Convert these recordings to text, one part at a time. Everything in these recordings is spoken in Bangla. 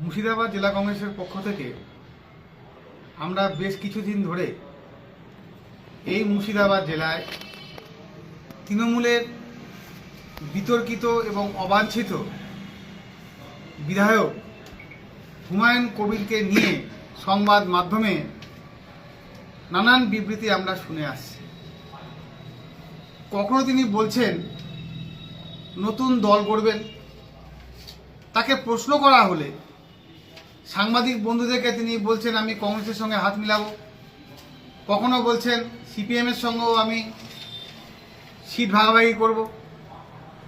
মুর্শিদাবাদ জেলা কংগ্রেসের পক্ষ থেকে আমরা বেশ কিছুদিন ধরে এই মুর্শিদাবাদ জেলায় তৃণমূলের বিতর্কিত এবং অবাঞ্ছিত বিধায়ক হুমায়ুন কবিরকে নিয়ে সংবাদ মাধ্যমে নানান বিবৃতি আমরা শুনে আসছি। কখনো তিনি বলছেন, নতুন দল করবেন তাকে প্রশ্ন করা হলে সাংবাদিক বন্ধুদেরকে তিনি বলছেন, আমি কংগ্রেসের সঙ্গে হাত মিলাবো। কখনো বলছেন সিপিএমের সঙ্গেও আমি সিট ভাগাভাগি করব।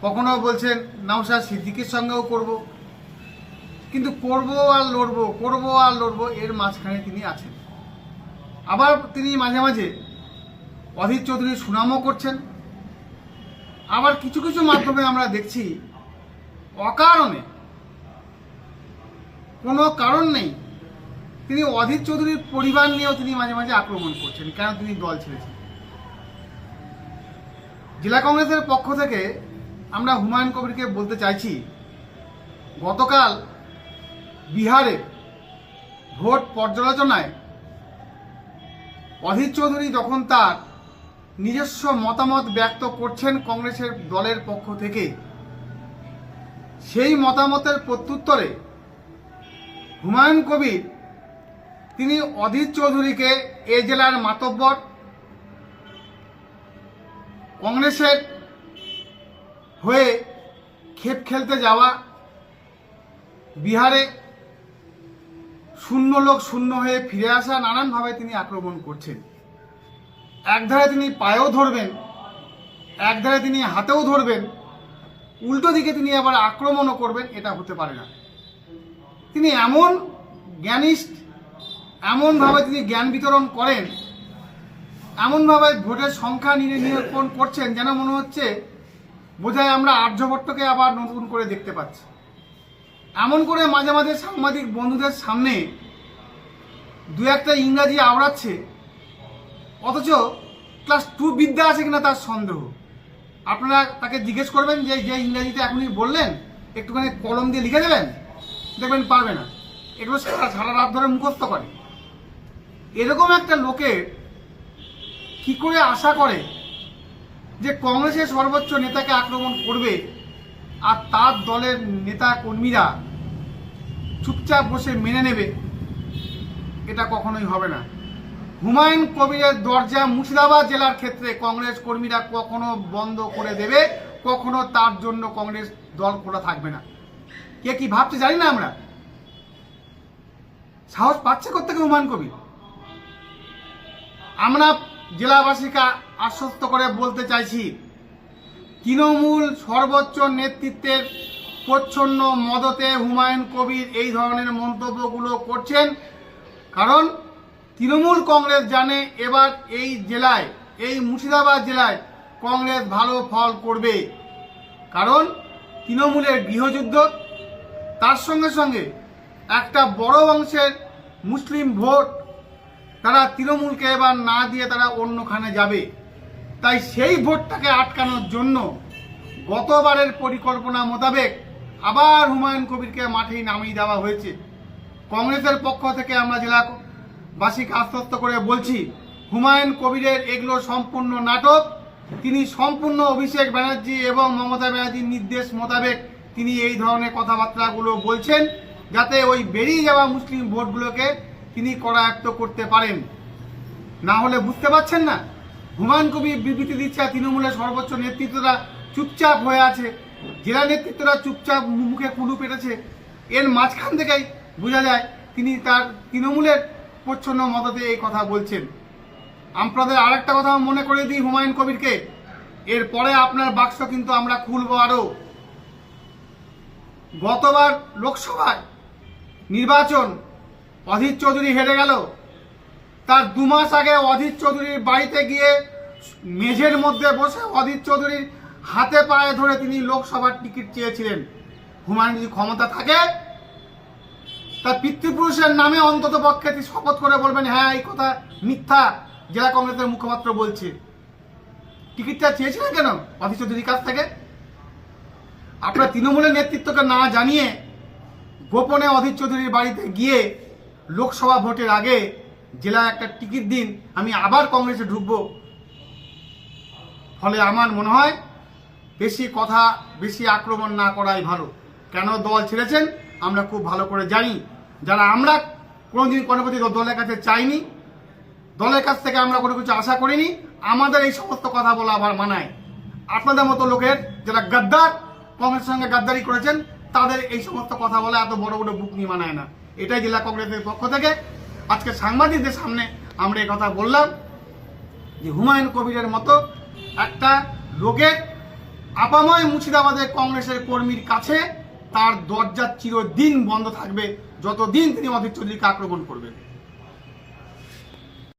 কখনো বলছেন, নওশাদ সিদ্দিকের সঙ্গেও করব। কিন্তু করব আর লড়ব, করব আর লড়ব, এর মাঝখানে তিনি আছেন। আবার তিনি মাঝে মাঝে অধীর চৌধুরীর সুনামও করছেন। আবার কিছু কিছু মাধ্যমে আমরা দেখছি, অকারণে কোনো কারণ নেই। তিনি অধীর চৌধুরীর পরিবার নিয়েও তিনি মাঝে মাঝে আক্রমণ করছেন। কেন তিনি দল ছেড়েছেন? জেলা কংগ্রেসের পক্ষ থেকে আমরা হুমায়ুন কবিরকে বলতে চাইছি, গতকাল বিহারে ভোট পর্যালোচনায় অধীর চৌধুরী যখন তার নিজস্ব মতামত ব্যক্ত করছেন কংগ্রেসের দলের পক্ষ থেকে, সেই মতামতের প্রত্যুত্তরে হুমায়ুন কবির, তিনি অধীর চৌধুরীকে এ জেলার মাতব্বর, কংগ্রেসের হয়ে ক্ষেপ খেলতে যাওয়া, বিহারে শূন্য লোক শূন্য হয়ে ফিরে আসা নানানভাবে তিনি আক্রমণ করছেন। একধারে তিনি পায়েও ধরবেন, একধারে তিনি হাতেও ধরবেন, উল্টো দিকে তিনি আবার আক্রমণও করবেন, এটা হতে পারে না। তিনি এমন জ্ঞানিস্ট এমনভাবে তিনি জ্ঞান বিতরণ করেন, এমনভাবে ভোটের সংখ্যা নিরূপণ করছেন যেন মনে হচ্ছে বোধহয় আমরা আর্যভট্টকে আবার নতুন করে দেখতে পাচ্ছি। এমন করে মাঝে মাঝে সাংবাদিক বন্ধুদের সামনে দু একটা ইংরাজি আওড়াচ্ছে, অথচ ক্লাস টু বিদ্যা আছে কিনা তার সন্দেহ। আপনারা তাকে জিজ্ঞেস করবেন যে যে ইংরাজিতে এখনই বললেন, একটুখানি কলম দিয়ে লিখে দেবেন? দেখবেন পারবে না। এগুলো সারা সারা রাত ধরে মুখস্থ করে। এরকম একটা লোকে কি করে আশা করে যে কংগ্রেসের সর্বোচ্চ নেতাকে আক্রমণ করবে আর তার দলের নেতা কর্মীরা চুপচাপ বসে মেনে নেবে, এটা কখনোই হবে না। হুমায়ুন কবিরের দরজা মুর্শিদাবাদ জেলার ক্ষেত্রে কংগ্রেস কর্মীরা কখনো বন্ধ করে দেবে, কখনো তার জন্য কংগ্রেস দল খোলা থাকবে না। কে কি ভাবছে জানি না আমরা। সাহস পাচ্ছে কোথেকে হুমায়ুন কবির? আমরা জেলাবাসীকে আশ্বস্ত করে বলতে চাইছি, তৃণমূল সর্বোচ্চ নেতৃত্বের প্রচ্ছন্ন মদতে হুমায়ুন কবির এই ধরনের মন্তব্যগুলো করছেন, কারণ তৃণমূল কংগ্রেস জানে এবার এই জেলায়, এই মুর্শিদাবাদ জেলায় কংগ্রেস ভালো ফল করবে। কারণ তৃণমূলের গৃহযুদ্ধ তার সঙ্গে সঙ্গে একটা বড় অংশের মুসলিম ভোট তারা তৃণমূলকে এবার না দিয়ে তারা অন্যখানে যাবে। তাই সেই ভোটটাকে আটকানোর জন্য গতবারের পরিকল্পনা মোতাবেক আবার হুমায়ুন কবিরকে মাঠেই নামিয়ে দেওয়া হয়েছে। কংগ্রেসের পক্ষ থেকে আমরা জেলাবাসীকে আশ্বস্ত করে বলছি, হুমায়ুন কবিরের এগুলো সম্পূর্ণ নাটক। তিনি সম্পূর্ণ অভিষেক ব্যানার্জি এবং মমতা ব্যানার্জির নির্দেশ মোতাবেক তিনি এই ধরনের কথাবার্তাগুলো বলছেন যাতে ওই বেরিয়ে যাওয়া মুসলিম ভোটগুলোকে তিনি করায়ত্ত করতে পারেন। না হলে বুঝতে পারছেন না? হুমায়ুন কবির বিবৃতি দিচ্ছে তৃণমূলের সর্বোচ্চ নেতৃত্বরা চুপচাপ হয়ে আছে। জেলা নেতৃত্বরা চুপচাপ মুখে কুলু পেটেছে। এর মাঝখান থেকেই বোঝা যায় তিনি তার তৃণমূলের প্রচ্ছন্ন মদতে এই কথা বলছেন। আপনাদের আরেকটা কথা মনে করে দিই হুমায়ুন কবিরকে। এরপরে আপনার বাক্স কিন্তু আমরা খুলবো আরও। গতবার লোকসভায় নির্বাচন অধীর চৌধুরী হেরে গেল। তার দু মাস আগে অধীর চৌধুরীর বাড়িতে গিয়ে মেঝের মধ্যে বসে অধীর চৌধুরীর হাতে পায়ে ধরে তিনি লোকসভার টিকিট চেয়েছিলেন। হুমায়ুন যদি ক্ষমতা থাকে, তার পিতৃপুরুষের নামে অন্তত পক্ষে তিনি শপথ করে বলবেন হ্যাঁ এই কথা মিথ্যা। জেলা কংগ্রেসের মুখপাত্র বলছে। টিকিটটা চেয়েছিলেন কেন অধীর চৌধুরীর কাছ থেকে? আপনার তৃণমূলের নেতৃত্বকে না জানিয়ে গোপনে অধীর চৌধুরীর বাড়িতে গিয়ে লোকসভা ভোটের আগে জেলায় একটা টিকিট দিন, আমি আবার কংগ্রেসে ঢুকবো। ফলে আমার মনে হয় বেশি কথা, বেশি আক্রমণ না করাই ভালো। কেন দল ছেড়েছেন? আমরা খুব ভালো করে জানি। যারা আমরা কোনোদিন কোনো প্রতি দলের কাছে চাইনি, দলের কাছ থেকে আমরা কোনো কিছু আশা করিনি, আমাদের এই সমস্ত কথা বলা আবার মানায়। আপনাদের মতো লোকের যারা গাদ্দার কংগ্রেসের সঙ্গে গাদ্দারি করেছেন, তাদের এই সমস্ত কথা বলা এত বড় বড় বুক নিয়ে মানায় না। এটাই জেলা কংগ্রেসের পক্ষ থেকে। আজকে সাংবাদিকদের সামনে আমরা কথা বললাম যে হুমায়ুন কবিরের মতো একটা লোকের আপাময় মুর্শিদাবাদের কংগ্রেসের কর্মীর কাছে তার দরজা চিরদিন বন্ধ থাকবে, যতদিন তিনি অধীর চৌধুরীকে আক্রমণ করবেন।